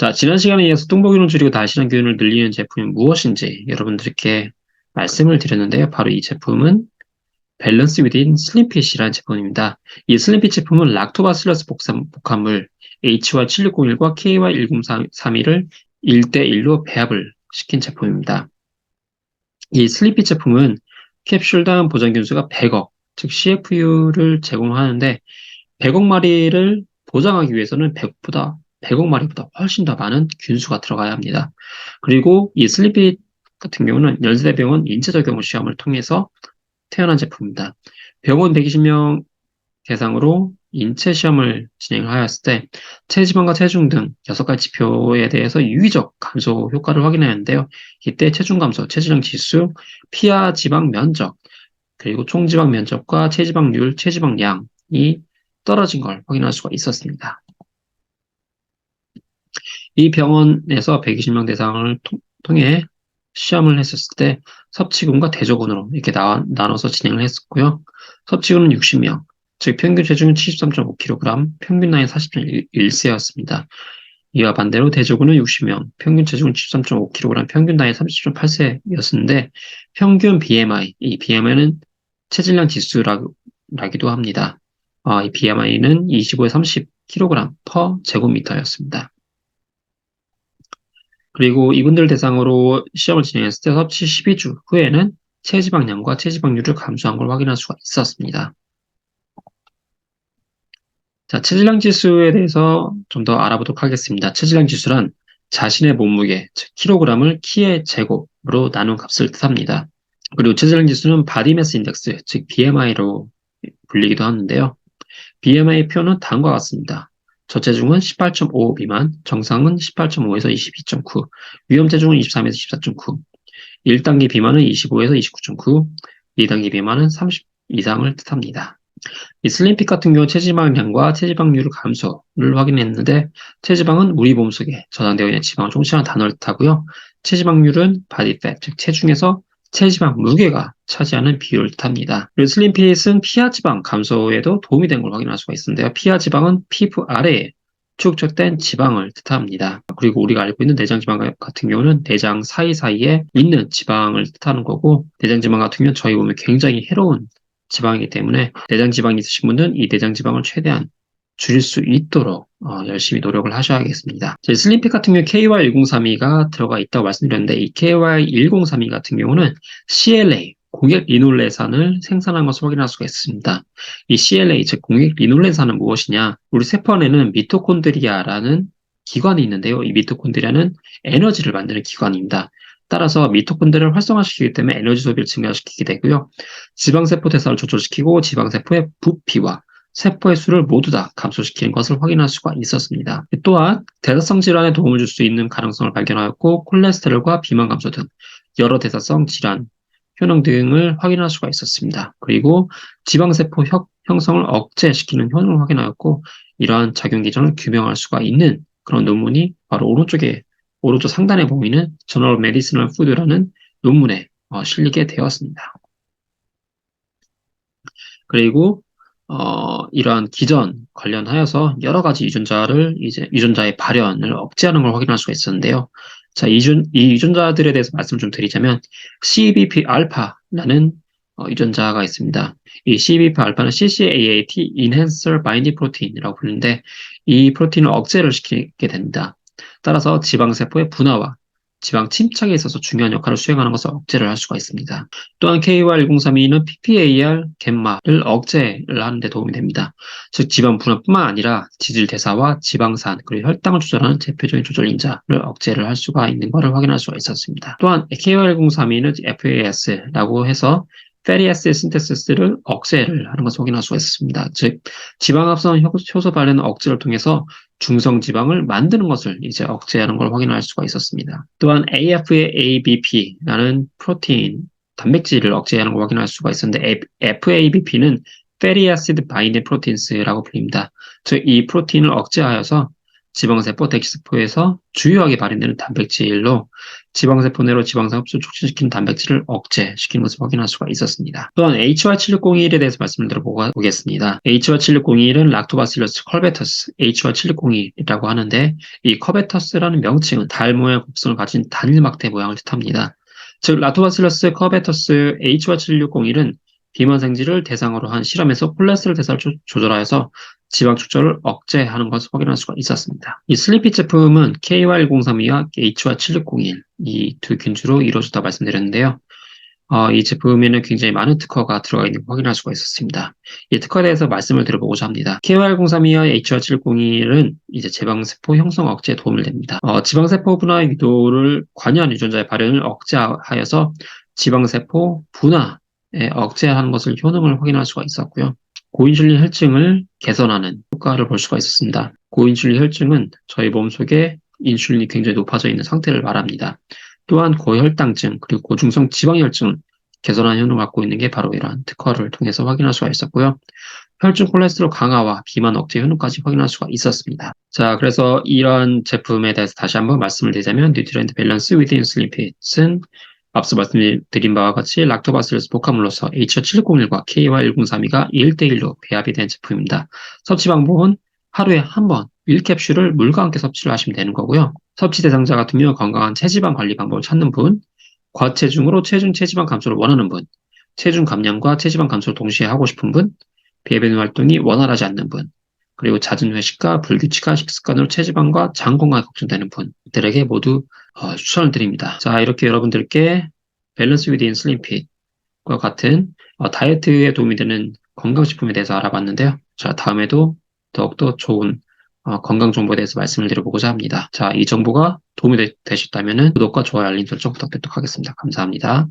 자, 지난 시간에 이어서 뚱보균을 줄이고 날씬한 균을 늘리는 제품이 무엇인지 여러분들께 말씀을 드렸는데요. 바로 이 제품은 밸런스 위딘 슬림핏이라는 제품입니다. 이 슬림핏 제품은 락토바실러스 복합물 HY7601과 KY1032를 1대1로 배합을 시킨 제품입니다. 이 슬림핏 제품은 캡슐당 보장균수가 100억, 즉 CFU를 제공하는데 100억 마리를 보장하기 위해서는 100보다 100억 마리보다 훨씬 더 많은 균수가 들어가야 합니다. 그리고 이 슬리핏 같은 경우는 연세대병원 인체 적용 시험을 통해서 태어난 제품입니다. 병원 120명 대상으로 인체 시험을 진행하였을 때 체지방과 체중 등 6가지 지표에 대해서 유기적 감소 효과를 확인하였는데요. 이때 체중 감소, 체지방 지수, 피하 지방 면적, 그리고 총지방 면적과 체지방률, 체지방량이 떨어진 걸 확인할 수가 있었습니다. 이 병원에서 120명 대상을 통해 시험을 했었을 때 섭취군과 대조군으로 이렇게 나, 나눠서 진행을 했었고요. 섭취군은 60명, 즉 평균 체중은 73.5kg, 평균 나이 40.1세였습니다. 이와 반대로 대조군은 60명, 평균 체중은 73.5kg, 평균 나이 30.8세였는데 평균 BMI, 이 BMI는 체질량 지수라기도 합니다. 어, 이 BMI는 25에 30kg per 제곱미터였습니다. 그리고 이분들 대상으로 시험을 진행했을 때 섭취 12주 후에는 체지방량과 체지방률을 감소한 걸 확인할 수가 있었습니다. 자, 체질량 지수에 대해서 좀 더 알아보도록 하겠습니다. 체질량 지수란 자신의 몸무게, 즉 킬로그램을 키의 제곱으로 나눈 값을 뜻합니다. 그리고 체질량 지수는 바디매스 인덱스, 즉 BMI로 불리기도 하는데요. BMI 표는 다음과 같습니다. 저체중은 18.5 미만, 정상은 18.5에서 22.9, 위험체중은 23에서 14.9, 1단계 비만은 25에서 29.9, 2단계 비만은 30 이상을 뜻합니다. 이 슬림핏 같은 경우 체지방량과 체지방률 감소를 확인했는데 체지방은 우리 몸속에 저장되어 있는 지방을 총칭한 단어를 뜻하고요. 체지방률은 바디팻, 즉 체중에서 체지방 무게가 차지하는 비율을 뜻합니다. 그리고 슬림핏은 피하지방 감소에도 도움이 된 걸 확인할 수가 있는데요. 피하지방은 피부 아래에 축적된 지방을 뜻합니다. 그리고 우리가 알고 있는 내장 지방 같은 경우는 내장 사이사이에 있는 지방을 뜻하는 거고 내장 지방 같은 경우는 저희 몸에 굉장히 해로운 지방이기 때문에 내장 지방이 있으신 분은 이 내장 지방을 최대한 줄일 수 있도록 어, 열심히 노력을 하셔야겠습니다. 슬림핏 같은 경우 KY1032가 들어가 있다고 말씀드렸는데 이 KY1032 같은 경우는 CLA 공액 리놀레산을 생산한 것을 확인할 수가 있습니다. 이 CLA 즉 공액 리놀레산은 무엇이냐? 우리 세포 안에는 미토콘드리아라는 기관이 있는데요. 이 미토콘드리아는 에너지를 만드는 기관입니다. 따라서 미토콘드리아를 활성화시키기 때문에 에너지 소비를 증가시키게 되고요. 지방세포 대사를 조절시키고 지방세포의 부피와 세포의 수를 모두 다 감소시키는 것을 확인할 수가 있었습니다. 또한 대사성 질환에 도움을 줄 수 있는 가능성을 발견하였고 콜레스테롤과 비만 감소 등 여러 대사성 질환 효능 등을 확인할 수가 있었습니다. 그리고 지방세포 형성을 억제시키는 효능을 확인하였고 이러한 작용 기전을 규명할 수가 있는 그런 논문이 바로 오른쪽에 오른쪽 상단에 보이는 저널 메디시널 푸드라는 논문에 어, 실리게 되었습니다. 그리고 어, 이러한 기전 관련하여서 여러 가지 유전자를 이제 유전자의 발현을 억제하는 걸 확인할 수가 있었는데요. 자, 이준, 이 유전자들에 대해서 말씀을 좀 드리자면 CBP 알파라는 어, 유전자가 있습니다. 이 CBP 알파는 CCAAT Enhancer Binding Protein이라고 부르는데 이 프로틴을 억제를 시키게 됩니다. 따라서 지방세포의 분화와 지방 침착에 있어서 중요한 역할을 수행하는 것을 억제를 할 수가 있습니다. 또한 KY1032는 PPAR 갯마를 억제를 하는 데 도움이 됩니다. 즉 지방 분화뿐만 아니라 지질 대사와 지방산 그리고 혈당을 조절하는 대표적인 조절 인자를 억제를 할 수가 있는 것을 확인할 수가 있었습니다. 또한 KY1032는 FAS라고 해서 페리아스 신테시스를 억제를 하는 것을 확인할 수가 있습니다. 즉 지방합성 효소 발현 억제를 통해서 중성 지방을 만드는 것을 이제 억제하는 걸 확인할 수가 있었습니다. 또한 AFABP라는 프로테인 단백질을 억제하는 걸 확인할 수가 있었는데 FABP는 Fatty Acid Binding Proteins 라고 불립니다. 즉 이 프로테인을 억제하여서 지방세포, 대기세포에서 주요하게 발현되는 단백질로 지방세포 내로 지방산 흡수 촉진시키는 단백질을 억제시키는 것을 확인할 수가 있었습니다. 또한 HY7601에 대해서 말씀을 드려보겠습니다. HY7601은 락토바실러스 컬베터스 HY7601이라고 하는데 이 컬베터스라는 명칭은 달 모양 곡선을 가진 단일막대 모양을 뜻합니다. 즉 라토바실러스 커베터스 HY7601은 비만 생지를 대상으로 한 실험에서 콜레스테롤 대사를 조절하여서 지방 축적을 억제하는 것을 확인할 수가 있었습니다. 이 슬리피 제품은 KY1032와 HY7601 이 두 균주로 이루어졌다 말씀드렸는데요. 어, 이 제품에는 굉장히 많은 특허가 들어가 있는 걸 확인할 수가 있었습니다. 이 특허에 대해서 말씀을 드려보고자 합니다. KY1032와 HR701은 이제 지방세포 형성 억제에 도움을 됩니다. 어, 지방세포 분화 유도를 관여한 유전자의 발현을 억제하여서 지방세포 분화에 억제하는 것을 효능을 확인할 수가 있었고요. 고인슐린 혈증을 개선하는 효과를 볼 수가 있었습니다. 고인슐린 혈증은 저희 몸 속에 인슐린이 굉장히 높아져 있는 상태를 말합니다. 또한 고혈당증 그리고 고중성 지방혈증을 개선하는 효능을 갖고 있는 게 바로 이러한 특허를 통해서 확인할 수가 있었고요. 혈중 콜레스테롤 강화와 비만 억제 효능까지 확인할 수가 있었습니다. 자, 그래서 이런 제품에 대해서 다시 한번 말씀을 드리자면 뉴트리언트 밸런스 위드 인슐린 핏은 앞서 말씀드린 바와 같이 락토바실러스 복합물로서 H701과 KY1032가 1대1로 배합이 된 제품입니다. 섭취 방법은 하루에 한 번 1캡슐을 물과 함께 섭취를 하시면 되는 거고요. 섭취 대상자 같으면 건강한 체지방 관리 방법을 찾는 분, 과체중으로 체중 체지방 감소를 원하는 분, 체중 감량과 체지방 감소를 동시에 하고 싶은 분, 배변 활동이 원활하지 않는 분, 그리고 잦은 회식과 불규칙한 식습관으로 체지방과 장 건강이 걱정되는 분들에게 모두 어, 추천을 드립니다. 자, 이렇게 여러분들께 밸런스 위드 인슬림핏과 같은 어, 다이어트에 도움이 되는 건강식품에 대해서 알아봤는데요. 자, 다음에도 더욱더 좋은 어, 건강 정보에 대해서 말씀을 드려보고자 합니다. 자, 이 정보가 도움이 되, 셨다면 구독과 좋아요, 알림 설정 부탁드리도록 하겠습니다. 감사합니다.